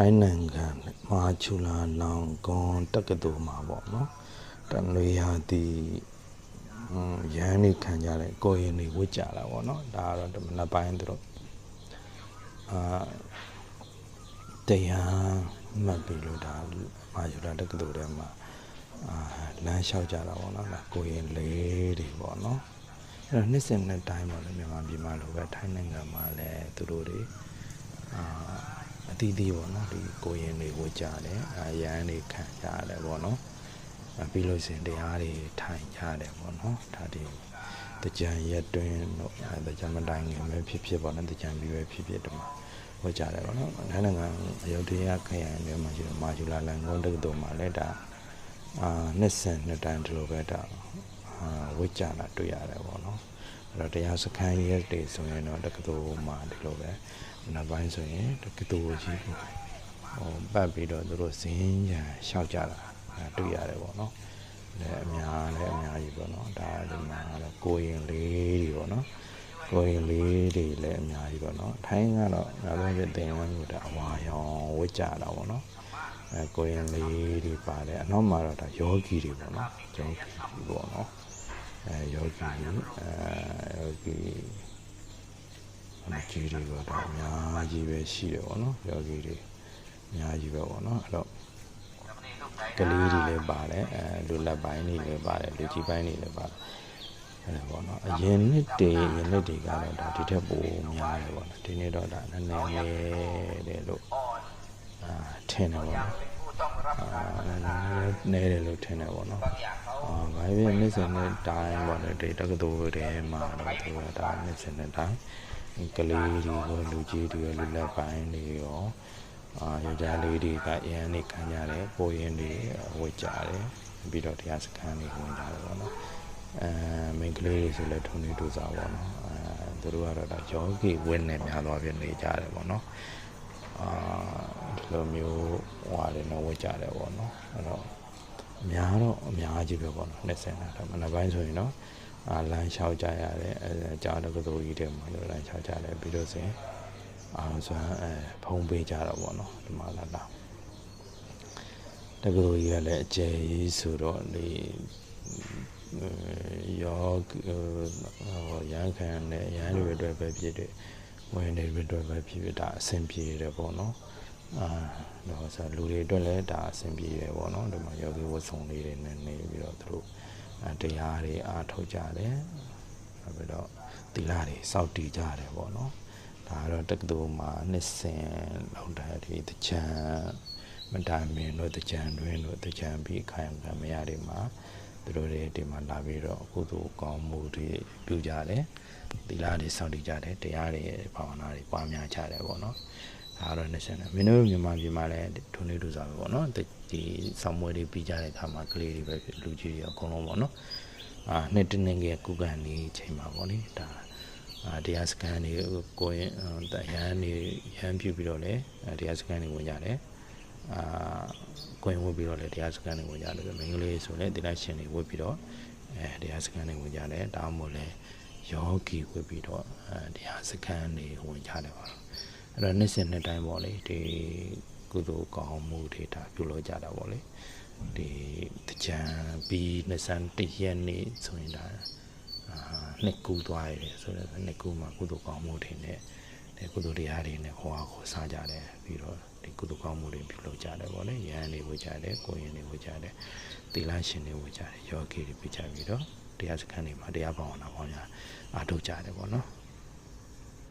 ထိုင်းနိုင်ငံမဟာချူလာနောင်ကွန်တက္ကသိုလ်မှာပေါ့နော်တနွေရာသီဟွန်းရန်နေခံကြတဲ့ကိုရင်တွေဝစ်ကြတာပေါ့နော်ဒါကတော့ဒီမနက်ပိုင်းသူတို့အာတရားမှတ်ပြီးလို့ဒါမဟာချူလာတက္ကသိုလ်ထဲမှာအာလမ်းလျှောက်ကြတာပေါ့နော်ဒါကိုရင်လေးတွေပေါ့နော်အဲ့တော့နှစ်စဉ်နှစ်တိုင်းပေါ့လေမြန်မာပြည်မှာလိုပဲထိုင်းနိုင်ငံမှာလည်းသူတို့တွေအာ အတီးတီးပေါ့နော်ဒီကိုရင်တွေဝကြတယ်အရန်တွေခံကြတယ်ပေါ့နော်အပြီးလို့ရှရင်တရားတွေထိုင်ကြတယ်ပေါ့နော်ဒါဒီတကြံရက်တွင်းတို့အဲတကြံမတိုင်ငယ်ပဲဖြစ်ဖြစ်ပေါ့နော်တကြံပြီးပဲဖြစ်ဖြစ်ဒီမှာဝကြတယ်ပေါ့နော်နိုင်ငံနိုင်ငံအယုဒ္ဓယခရိုင်မြို့မှာရှိတဲ့မာဂျူလာလန်ကုန်းတက္ကသိုလ်မှာလည်းဒါအာနှစ်စဉ်နှစ်တိုင်းဒီလိုပဲဒါအာဝကြတာတွေ့ရတယ်ပေါ့နော်အဲ့ တော့တရားစခန်းရက်တွေဆိုရင်တော့တက္ကသိုလ်မှာဒီလိုပဲနောက်ပိုင်းဆိုရင်တက္ကသိုလ်ကြီးကိုဟိုပတ်ပြီးတော့သူတို့ဇင်းရံလျှောက်ကြတာအဲတွေ့ရတယ်ပေါ့နော်လည်းအများလည်းအများကြီးပေါ့နော်ဒါဒီမှာတော့ကိုရင်လေးတွေပေါ့နော်ကိုရင်လေးတွေလည်းအများကြီးပေါ့နော်ထိုင်းကတော့နောက်ဆုံးပြတင်ဝန်းကိုဒါအဝါရောင်ဝစ်ကြတာပေါ့နော်အဲကိုရင်လေးတွေပါတယ်အနောက်မှာတော့ဒါယောဂီတွေပေါ့နော်ယောဂီတွေပေါ့နော်အဲ ယောဂီအဲယောဂီအမကြီးတွေကတော့အများကြီးပဲရှိတယ်ပေါ့နော်ယောဂီတွေအများကြီးပဲပေါ့နော်အဲ့တော့ကလေးတွေလည်းပါတယ်အဲလူလက်ပိုင်းတွေလည်းပါတယ်လူကြီးပိုင်းတွေလည်းပါတယ်အဲ့ဒါပေါ့နော်အရင်နှစ်တွေအရင်နှစ်တွေကတော့ဒါဒီထက်ပိုများတယ်ပေါ့နော်ဒီနေ့တော့ဒါနည်းနည်းလေးတယ်လို့အာထင်တယ်ပေါ့နော်အာ နည်းတယ်လို့ထင်တယ်ပေါ့နော်အာဘာဖြစ်နေ့စဉ်နဲ့တိုင်းပေါ့နော်ဒီတက္ကသိုလ်တွေမှာတော့သူကဒါနေ့စဉ်နဲ့တိုင်းကလေးတွေရောလူကြီးတွေရောလူလက်ပိုင်းတွေရောအာယောက်ျားလေးတွေကအရန်နေခံကြတယ်ပိုရင်တွေဝတ်ကြတယ်ပြီးတော့တရားစခန်းတွေဝင်ကြတယ်ပေါ့နော်အဲမိန်းကလေးတွေဆိုလည်းထုံနေတူစားပေါ့နော်အဲသူတို့ကတော့ဒါယောဂီဝင်းနေများသွားပြနေကြတယ်ပေါ့နော်အာဒီ လိုမျိုးဟွာတွေနဲ့ဝတ်ကြတယ်ပေါ့နော်အဲ့တော့အများတော့အများကြီးပဲပေါ့နော်20နဲ့တော့မနက်ပိုင်းဆိုရင်တော့အာလမ်းလျှောက်ကြရတယ်အဲကြားတော့ကတူကြီးတယ်မှာလို့လမ်းလျှောက်ကြတယ်ပြီးတော့ဆိုရင်အောင်စွမ်းအဲဖုံးပေးကြတော့ပေါ့နော်ဒီမှာလာလာတက္ကသိုလ်ကြီးကလည်းအကျယ်ကြီးဆိုတော့ဒီယောဟိုရန်ခံနဲ့ရန်တွေအတွက်ပဲဖြစ်တယ်ဝင်တွေအတွက်ပဲဖြစ်ဖြစ်ဒါအဆင်ပြေတယ်ပေါ့နော် အာတော့ဆိုလူတွေအတွက်လည်းဒါအဆင်ပြေတယ်ပေါ့နော်ဒီမှာယောဂီဝတ်ဆောင်လေးတွေနဲ့နေပြီးတော့သူတို့တရားတွေအားထုတ်ကြတယ်နောက်ပြီးတော့သီလတွေစောင့်တည်ကြတယ်ပေါ့နော်ဒါကတော့တက္ကသိုလ်မှာနှစ်စဉ်လောက်တာဒီတချံမတိုင်မင်တို့တကြံတွင်တို့တကြံပြီးခိုင်ခံမရတွေမှာသူတို့တွေဒီမှာလာပြီးတော့ကုသိုလ်ကောင်းမှုတွေပြုကြတယ်သီလတွေစောင့်တည်ကြတယ်တရားတွေဘာဝနာတွေပွားများကြတယ်ပေါ့နော် ဒါကတော့နှစ်ဆက်နဲ့မင်းတို့မြန်မာပြည်မှာလည်းထုံနေတူစားပဲပေါ့နော်ဒီဆောင်းမွေးတွေပြီးကြတဲ့အခါမှာကလေးတွေပဲလူကြီးတွေအကုန်လုံးပေါ့နော်အာနှစ်တနင်္ဂနွေကုကန်နေချိန်မှာပေါ့လေဒါအာတရားစခန်းတွေကိုရင်တရန်နေရန်ပြုပြီးတော့လေတရားစခန်းတွေဝင်ကြတယ်အာကိုရင်ဝတ်ပြီးတော့လေတရားစခန်းတွေဝင်ကြတယ်မင်္ဂလေးဆိုလေတရားရှင်တွေဝတ်ပြီးတော့အဲတရားစခန်းတွေဝင်ကြတယ်ဒါမှမဟုတ်လေယောဂီဝတ်ပြီးတော့အဲတရားစခန်းတွေဝင်ကြတယ်ပါ အဲ့တော့နှစ်စဉ်နှစ်တိုင်းပေါ့လေဒီကုသိုလ်ကောင်းမှုတွေဒါပြုလုပ်ကြတာပေါ့လေဒီတကြံပြီး21ရက်နေ့ဆိုရင်ဒါအာနှစ်ကူသွားရတယ်ဆိုတော့နှစ်ကူမှာကုသိုလ်ကောင်းမှုတွေနဲ့ဒီကုသိုလ်တရားတွေနဲ့ဟောခေါ်စားကြတယ်ပြီးတော့ဒီကုသိုလ်ကောင်းမှုတွေပြုလုပ်ကြတယ်ပေါ့လေရဟန်းတွေဝေကြတယ်ကိုရင်တွေဝေကြတယ်သီလရှင်တွေဝေကြတယ်ယောဂီတွေပြကြပြီးတော့တရားစခန်းတွေမှာတရားဘာဝနာပေါင်းများအားထုတ်ကြတယ်ပေါ့နော်